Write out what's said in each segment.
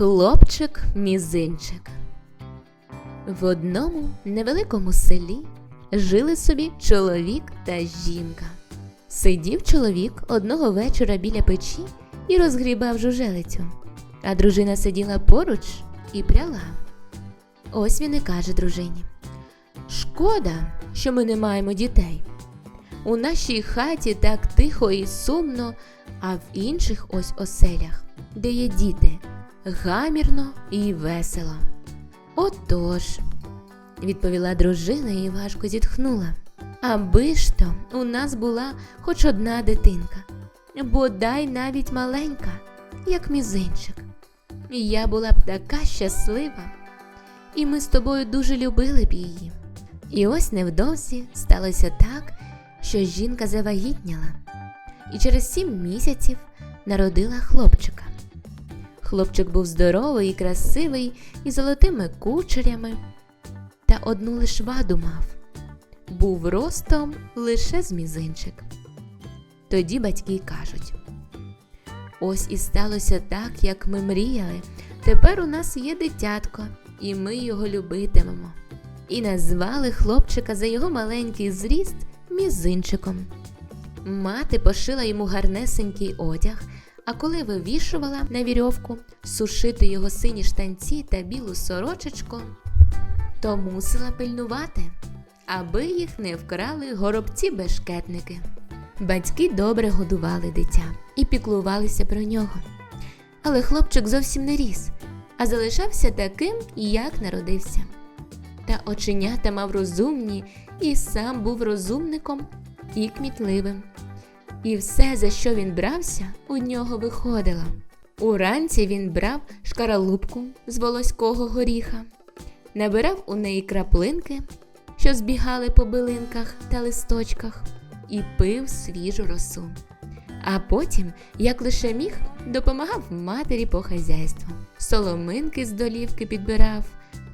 Хлопчик-мізинчик. В одному невеликому селі жили собі чоловік та жінка. Сидів чоловік одного вечора біля печі і розгрібав жужелицю, а дружина сиділа поруч і пряла. Ось він і каже дружині: Шкода, що ми не маємо дітей. У нашій хаті так тихо і сумно, а в інших ось оселях, де є діти, гамірно і весело. Отож, відповіла дружина і важко зітхнула. Аби ж то у нас була хоч одна дитинка, бодай навіть маленька, як мізинчик. Я була б така щаслива, і ми з тобою дуже любили б її. І ось невдовзі сталося так, що жінка завагітняла, і через сім місяців народила хлопчика. Хлопчик був здоровий і красивий, і золотими кучерями, та одну лиш ваду мав був ростом лише з мізинчик. Тоді батьки кажуть: ось і сталося так, як ми мріяли. Тепер у нас є дитятко, і ми його любитимемо. І назвали хлопчика за його маленький зріст мізинчиком. Мати пошила йому гарнесенький одяг, а коли вивішувала на вірьовку сушити його сині штанці та білу сорочечку, то мусила пильнувати, аби їх не вкрали горобці-бешкетники. Батьки добре годували дитя і піклувалися про нього. Але хлопчик зовсім не ріс, а залишався таким, як народився. Та оченята мав розумні і сам був розумником і кмітливим. І все, за що він брався, у нього виходило. Уранці він брав шкаралупку з волоського горіха, набирав у неї краплинки, що збігали по билинках та листочках, і пив свіжу росу. А потім, як лише міг, допомагав матері по хазяйству. Соломинки з долівки підбирав,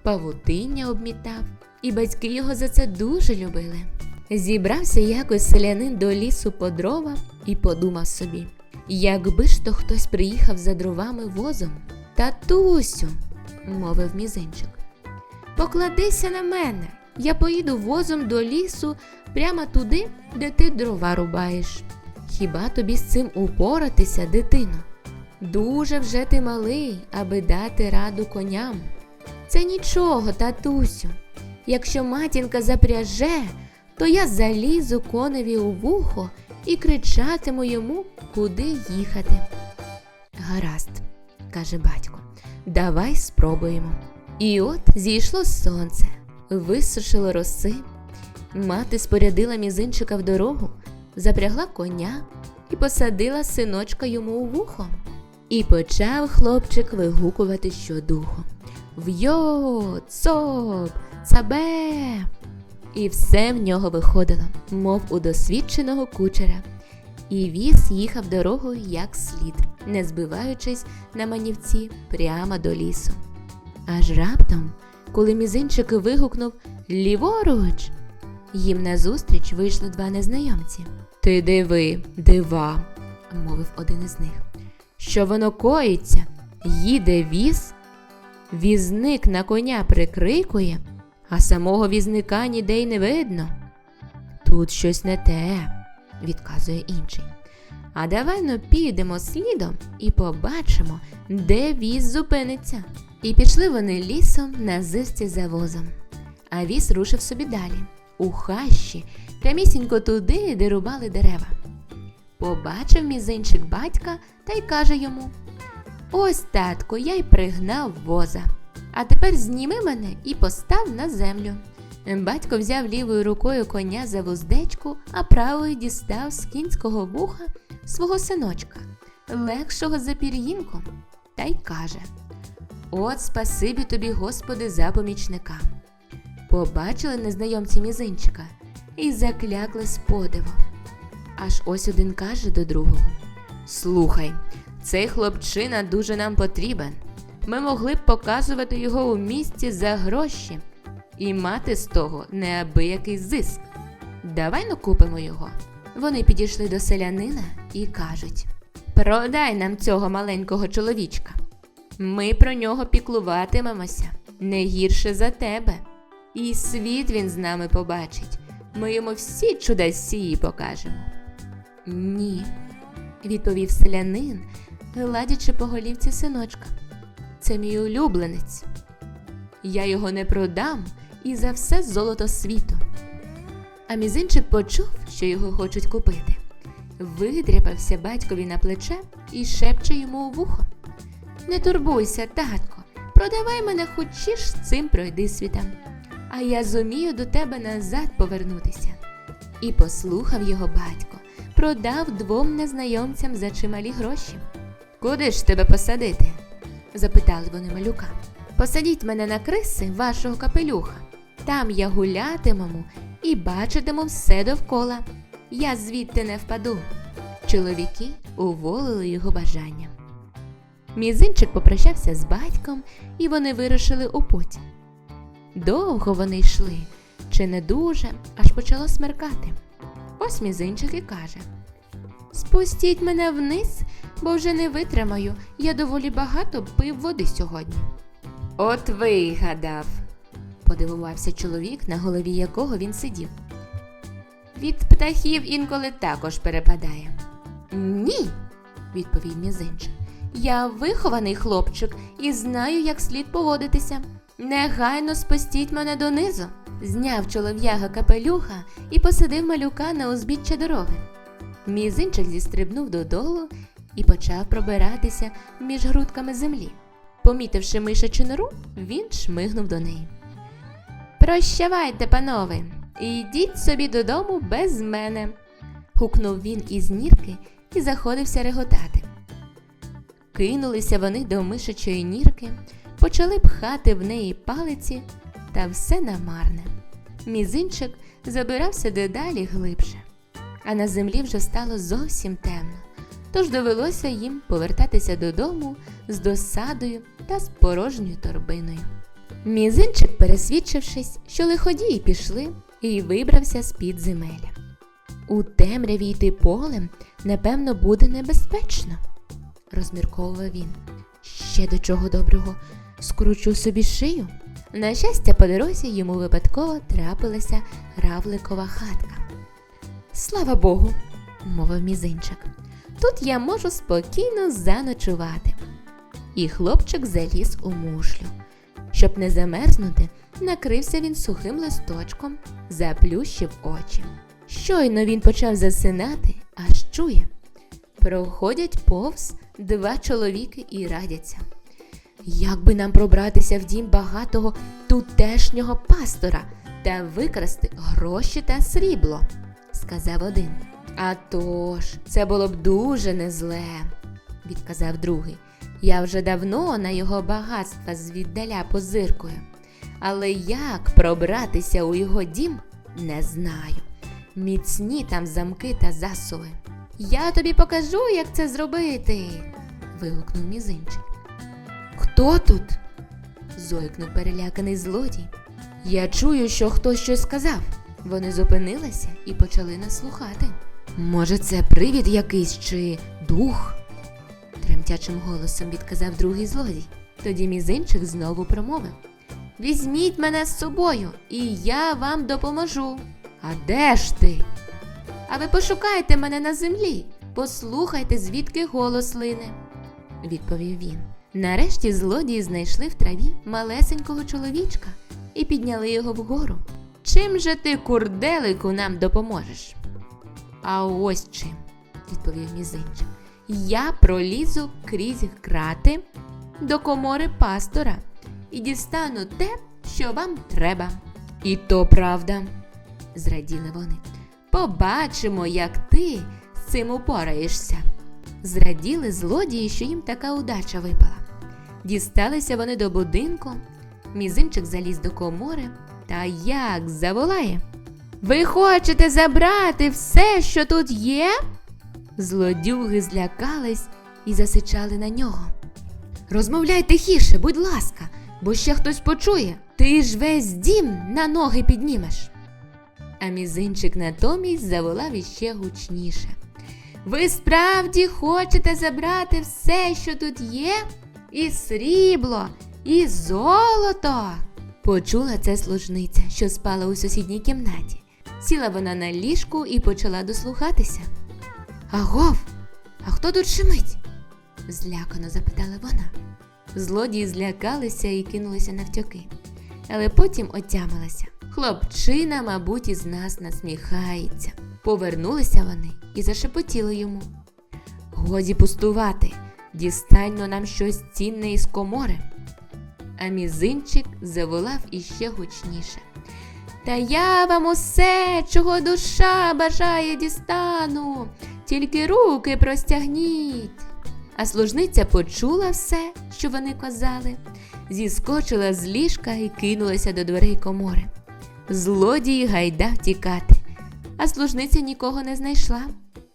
павутиння обмітав, і батьки його за це дуже любили. Зібрався якось селянин до лісу по дрова і подумав собі, якби ж то хтось приїхав за дровами возом. Татусю, мовив мізинчик, покладися на мене, я поїду возом до лісу прямо туди, де ти дрова рубаєш. Хіба тобі з цим упоратися, дитино? Дуже вже ти малий, аби дати раду коням. Це нічого, татусю. Якщо матінка запряже, то я залізу коневі у вухо і кричатиму йому, куди їхати. Гаразд, каже батько, давай спробуємо. І от зійшло сонце, висушило роси. Мати спорядила мізинчика в дорогу, запрягла коня і посадила синочка йому у вухо. І почав хлопчик вигукувати щодуху. Вйо, цоп, цабе. І все в нього виходило, мов у досвідченого кучера. І віз їхав дорогою як слід, не збиваючись на манівці прямо до лісу. Аж раптом, коли мізинчик вигукнув Ліворуч, їм назустріч вийшли два незнайомці. Ти диви, дива, мовив один із них. Що воно коїться? Їде віз, візник на коня прикрикує, а самого візника ніде й не видно. Тут щось не те, відказує інший. А давай ну підемо слідом і побачимо, де віз зупиниться. І пішли вони лісом на зисці за возом. А віз рушив собі далі, у хащі, прямісінько туди, де рубали дерева. Побачив мізинчик батька та й каже йому: Ось, татко, я й пригнав воза. А тепер зніми мене і постав на землю. Батько взяв лівою рукою коня за вуздечку, а правою дістав з кінського вуха свого синочка, легшого за пір'їнком, та й каже: От спасибі тобі, Господи, за помічника. Побачили незнайомці мізинчика і заклякли з подиву. Аж ось один каже до другого: Слухай, цей хлопчина дуже нам потрібен. Ми могли б показувати його у місті за гроші і мати з того неабиякий зиск. Давай ну купимо його. Вони підійшли до селянина і кажуть: Продай нам цього маленького чоловічка. Ми про нього піклуватимемося не гірше за тебе. І світ він з нами побачить. Ми йому всі чудосії покажемо. Ні, відповів селянин, гладячи по голівці синочка. Це мій улюбленець. Я його не продам і за все золото світу. А мізинчик почув, що його хочуть купити. Видряпався батькові на плече і шепче йому у вухо. Не турбуйся, татко, продавай мене хочеш з цим пройди світом, а я зумію до тебе назад повернутися. І послухав його батько, продав двом незнайомцям за чималі гроші. Куди ж тебе посадити? Запитали вони малюка. Посадіть мене на криси вашого капелюха. Там я гулятиму і бачитиму все довкола. Я звідти не впаду. Чоловіки уволили його бажання. Мізинчик попрощався з батьком, і вони вирушили у путь. Довго вони йшли, чи не дуже, аж почало смеркати. Ось мізинчик і каже: Спустіть мене вниз, бо вже не витримаю, я доволі багато пив води сьогодні. От вигадав, подивувався чоловік, на голові якого він сидів. Від птахів інколи також перепадає. Ні, відповів мізинчик. Я вихований хлопчик і знаю, як слід поводитися. Негайно спустіть мене донизу. Зняв чолов'яга капелюха і посадив малюка на узбіччя дороги. Мізинчик зістрибнув додолу і почав пробиратися між грудками землі. Помітивши мишачу нору, він шмигнув до неї. Прощавайте, панове, і йдіть собі додому без мене. гукнув він із нірки і заходився реготати. Кинулися вони до мишачої нірки, почали пхати в неї палиці, та все намарне. Мізинчик забирався дедалі глибше, а на землі вже стало зовсім темно, тож довелося їм повертатися додому з досадою та з порожньою торбиною. Мізинчик, пересвідчившись, що лиходії пішли, і вибрався з-під земель. У темряві йти полем, напевно, буде небезпечно, розмірковував він. Ще до чого доброго скручу собі шию. На щастя, по дорозі йому випадково трапилася равликова хатка. Слава Богу, мовив мізинчик. Тут я можу спокійно заночувати. І хлопчик заліз у мушлю. Щоб не замерзнути, накрився він сухим листочком, заплющив очі. Щойно він почав засинати, аж чує. Проходять повз два чоловіки і радяться. Як би нам пробратися в дім багатого тутешнього пастора та викрасти гроші та срібло, сказав один. А тож, це було б дуже незле, відказав другий. Я вже давно на його багатства звіддаля позиркую. Але як пробратися у його дім, не знаю. Міцні там замки та засуви. Я тобі покажу, як це зробити. вигукнув мізинчик. Хто тут? зойкнув переляканий злодій. Я чую, що хтось щось сказав. Вони зупинилися і почали нас слухати. Може, це привід якийсь чи дух? тремтячим голосом відказав другий злодій. Тоді мізинчик знову промовив Візьміть мене з собою, і я вам допоможу. А де ж ти? А ви пошукайте мене на землі, послухайте, звідки голос лине, відповів він. Нарешті злодії знайшли в траві малесенького чоловічка і підняли його вгору. Чим же ти, курделику, нам допоможеш? А ось чим, відповів мізинчик. Я пролізу крізь крати до комори пастора і дістану те, що вам треба. І то правда, зраділи вони. Побачимо, як ти з цим упораєшся. Зраділи злодії, що їм така удача випала. Дісталися вони до будинку, мізинчик заліз до комори та як заволає. Ви хочете забрати все, що тут є? Злодюги злякались і засичали на нього. Розмовляй тихіше, будь ласка, бо ще хтось почує. Ти ж весь дім на ноги піднімеш. А мізинчик натомість заволав іще гучніше. Ви справді хочете забрати все, що тут є? і срібло, і золото. Почула це служниця, що спала у сусідній кімнаті. Сіла вона на ліжку і почала дослухатися. Агов, а хто тут шумить? злякано запитала вона. Злодії злякалися і кинулися навтьоки, але потім отямилася. Хлопчина, мабуть, із нас насміхається. Повернулися вони і зашепотіли йому. Годі пустувати, дістаньмо нам щось цінне із комори. А мізинчик заволав іще гучніше. Та я вам усе, чого душа бажає дістану, тільки руки простягніть. А служниця почула все, що вони казали, зіскочила з ліжка і кинулася до дверей комори. Злодій гайда втікати, а служниця нікого не знайшла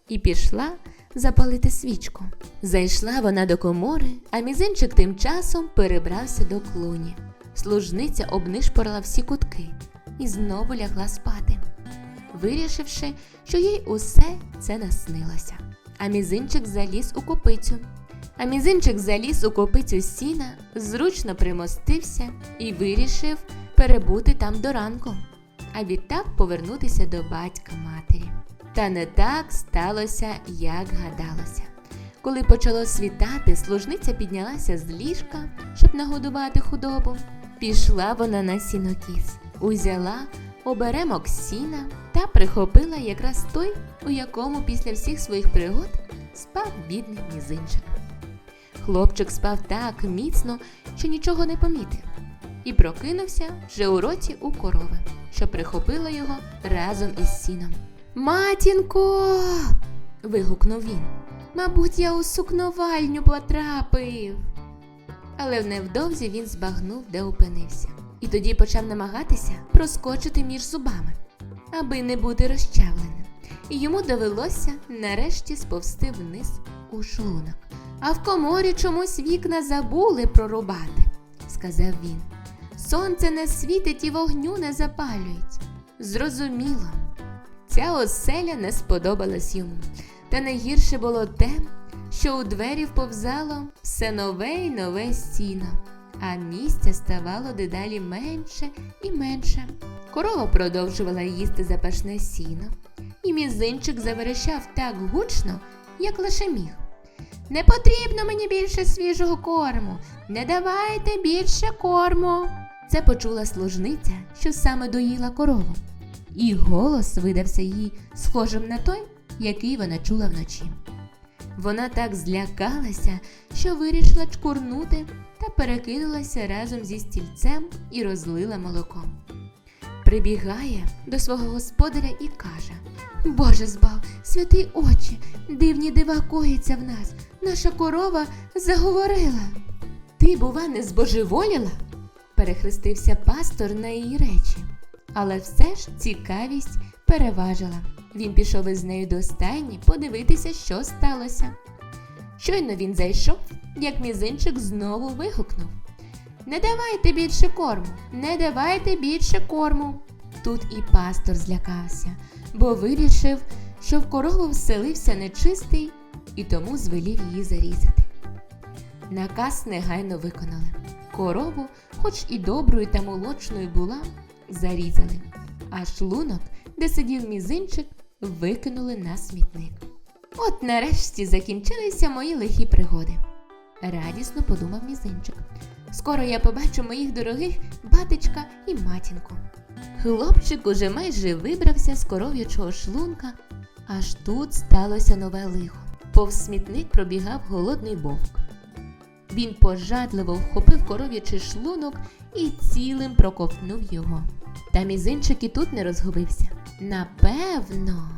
і пішла запалити свічку. Зайшла вона до комори, а мізинчик тим часом перебрався до клуні. Служниця обнишпорила всі кутки і знову лягла спати, вирішивши, що їй усе це наснилося. А мізинчик заліз у копицю. А мізинчик заліз у копицю сіна, зручно примостився і вирішив перебути там до ранку, а відтак повернутися до батька матері. Та не так сталося, як гадалося. Коли почало світати, служниця піднялася з ліжка, щоб нагодувати худобу. Пішла вона на сінокіс, узяла оберемок сіна та прихопила якраз той, у якому після всіх своїх пригод спав бідний мізинчик. Хлопчик спав так міцно, що нічого не помітив, і прокинувся вже у роті у корови, що прихопила його разом із сіном. Матінко. вигукнув він. Мабуть, я у сукновальню потрапив. Але невдовзі він збагнув, де опинився, і тоді почав намагатися проскочити між зубами, аби не бути розчавленим. І йому довелося нарешті сповзти вниз у шлунок. А в коморі чомусь вікна забули прорубати, сказав він. Сонце не світить і вогню не запалюють. Зрозуміло. Ця оселя не сподобалась йому, та найгірше було те, що у двері вповзало все нове й нове стіно, а місця ставало дедалі менше і менше. Корова продовжувала їсти запашне сіно, і мізинчик заверещав так гучно, як лише міг. Не потрібно мені більше свіжого корму, не давайте більше корму. Це почула служниця, що саме доїла корову, і голос видався їй схожим на той, який вона чула вночі. Вона так злякалася, що вирішила чкурнути та перекинулася разом зі стільцем і розлила молоко. Прибігає до свого господаря і каже Боже збав, святий очі, дивні дива коїться в нас. Наша корова заговорила. Ти, бува, не збожеволіла? перехрестився пастор на її речі. Але все ж цікавість переважила. Він пішов із нею до стайні подивитися, що сталося. Щойно він зайшов, як мізинчик знову вигукнув Не давайте більше корму, не давайте більше корму. Тут і пастор злякався, бо вирішив, що в корову вселився нечистий і тому звелів її зарізати. Наказ негайно виконали. Корову, хоч і доброю та молочною була, зарізали, а шлунок, де сидів мізинчик, викинули на смітник. От нарешті закінчилися мої лихі пригоди. Радісно подумав мізинчик. Скоро я побачу моїх дорогих батечка і матінку. Хлопчик уже майже вибрався з коров'ячого шлунка, аж тут сталося нове лихо. Повз смітник пробігав голодний вовк. Він пожадливо вхопив коров'ячий шлунок і цілим проковтнув його. Та мізинчик і тут не розгубився. Напевно,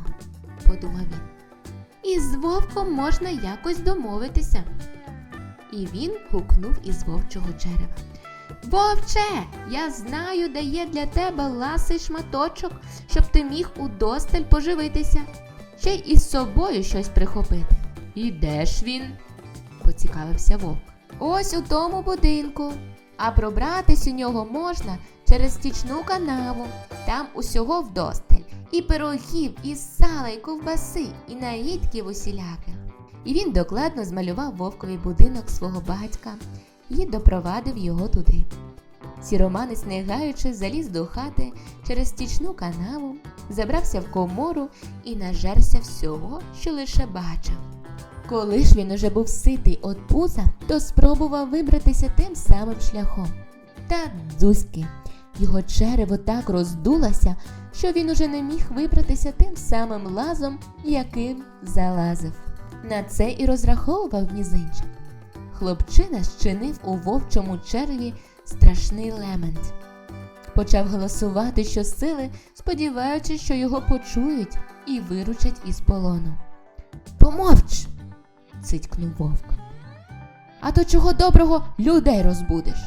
подумав він. Із вовком можна якось домовитися. І він гукнув із вовчого черева. Вовче, я знаю, де є для тебе ласий шматочок, щоб ти міг удосталь поживитися, ще й із собою щось прихопити. І де ж він? поцікавився вовк. Ось у тому будинку. А пробратись у нього можна через стічну канаву. Там усього вдосталь. І пирогів, і сала, і ковбаси, і наїдків усіляких. і він докладно змалював вовковий будинок свого батька і допровадив його туди. Сіроманець, не гаючи, заліз до хати через стічну канаву, забрався в комору і нажерся всього, що лише бачив. Коли ж він уже був ситий от пуза, то спробував вибратися тим самим шляхом. Та дзузьки, його черево так роздулося, що він уже не міг вибратися тим самим лазом, яким залазив. На це і розраховував мізинчик. Хлопчина щинив у вовчому череві страшний лемент. Почав голосувати щосили, сподіваючись, що його почують і виручать із полону. Помовч. цитькнув вовк. А то чого доброго людей розбудиш?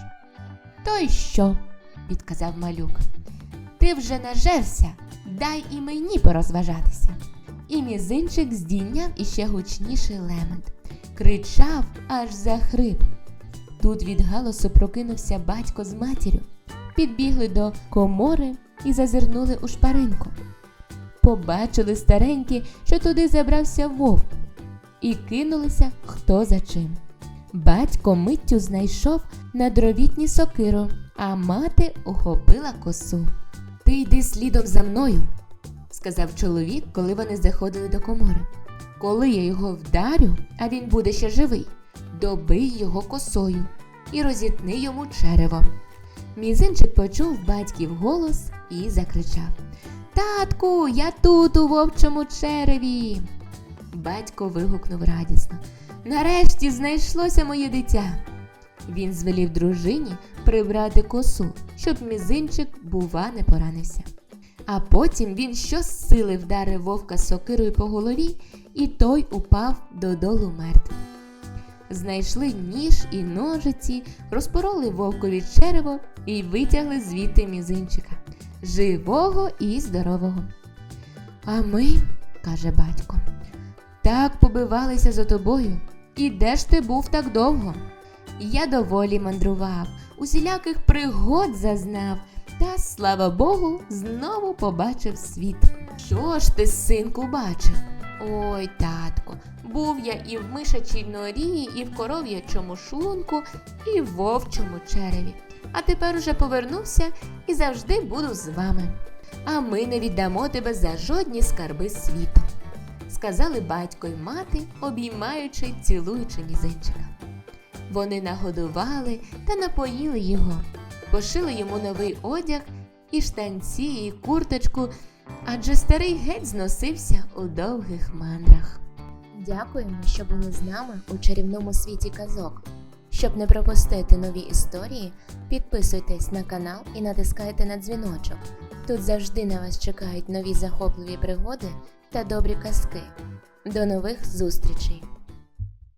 То й що? підказав малюк. Ти вже нажерся, дай і мені порозважатися. І мізинчик здійняв іще гучніший лемент, кричав, аж захрип. Тут від галасу прокинувся батько з матір'ю, підбігли до комори і зазирнули у шпаринку. Побачили старенькі, що туди забрався вовк, і кинулися хто за чим. Батько миттю знайшов на дровітні сокиру, а мати ухопила косу. Ти йди слідом за мною, сказав чоловік, коли вони заходили до комори. Коли я його вдарю, а він буде ще живий, добий його косою і розітни йому черево. Мізинчик почув батьків голос і закричав Татку, я тут у вовчому череві. Батько вигукнув радісно. Нарешті знайшлося моє дитя. Він звелів дружині прибрати косу, щоб мізинчик, бува, не поранився. А потім він щосили вдарив вовка сокирою по голові, і той упав додолу мертвий. Знайшли ніж і ножиці, розпороли вовкові черево і витягли звідти мізинчика, живого і здорового. А ми, каже батько, так побивалися за тобою. І де ж ти був так довго? Я доволі мандрував, усіляких пригод зазнав, та, слава Богу, знову побачив світ. Що ж ти, синку, бачив? Ой, татко, був я і в мишачій норі, і в коров'ячому шлунку, і в вовчому череві. А тепер уже повернувся і завжди буду з вами. А ми не віддамо тебе за жодні скарби світу, сказали батько й мати, обіймаючи, цілуючи мізинчика. Вони нагодували та напоїли його, пошили йому новий одяг і штанці, і курточку, адже старий геть зносився у довгих мандрах. Дякуємо, що були з нами у чарівному світі казок. Щоб не пропустити нові історії, підписуйтесь на канал і натискайте на дзвіночок. Тут завжди на вас чекають нові захопливі пригоди та добрі казки. До нових зустрічей!